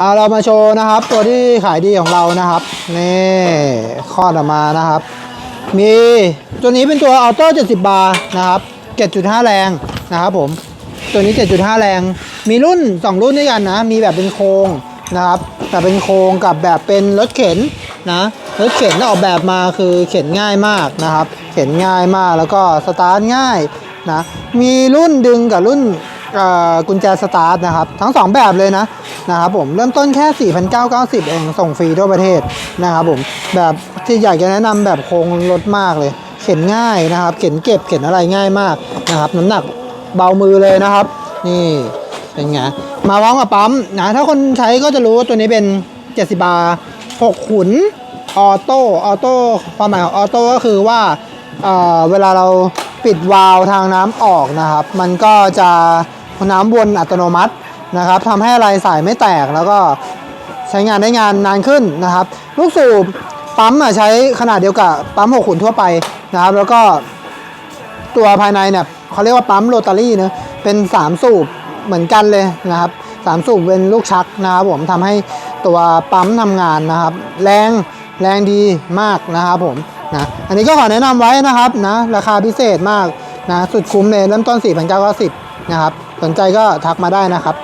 เอาเรามาโชว์นะครับ ตัวที่ขายดีของเรานะครับนี่คลอดออกมานะครับ มีตัวนี้เป็นตัวออโต้70 บาร์นะครับ 7.5 แรงนะครับผมตัวนี้ 7.5 แรง มีรุ่น 2 รุ่นด้วยกันนะ มีแบบเป็นโครงนะครับแบบเป็นโครงกับแบบเป็นรถเข็นนะรถเข็นออกแบบมาคือเข็นง่ายมากนะครับ เข็นง่ายมากแล้วก็สตาร์ทง่ายนะมีรุ่นดึงกับรุ่นกุญแจสตาร์ทนะครับ ทั้ง 2 แบบเลยนะ นะครับผมเริ่มต้นแค่ 4,990 เองส่งฟรีทั่วประเทศนะครับผมแบบที่อยากจะแนะนำแบบโครงรถมากเลย เข็นง่ายนะครับ เข็นเก็บเข็นอะไรง่ายมากนะครับน้ำหนักเบามือเลยนะครับ นี่เป็นไงมาพร้อมกับปั๊มนะถ้าคนใช้ก็จะรู้ตัวนี้เป็น 70 บาร์6ขุนออโต้ออโต้ความหมายของออโต้ก็คือว่าเเวลาเราปิดวาล์วทางน้ำออกนะครับ มันก็จะน้ำวนอัตโนมัติ นะครับทำให้อะไรสายไม่แตกแล้วก็ใช้งานได้งานนานขึ้นนะครับ ลูกสูบปั๊มอะใช้ขนาดเดียวกับปั๊ม6ขุนทั่วไปนะครับ แล้วก็ตัวภายในเนี่ยเขาเรียกว่าปั๊มโรตารี่เนะเป็น 3 สูบเหมือนกันเลยนะครับสามสูบเป็นลูกชักนะครับผมทำให้ตัวปั๊มทำงานนะครับ แรงแรงดีมากนะครับผมนะอันนี้ก็ขอแนะนำไว้นะครับนะราคาพิเศษมากนะสุดคุ้มเลยเริ่มต้น 4,990นะครับสนใจก็ทักมาได้นะครับ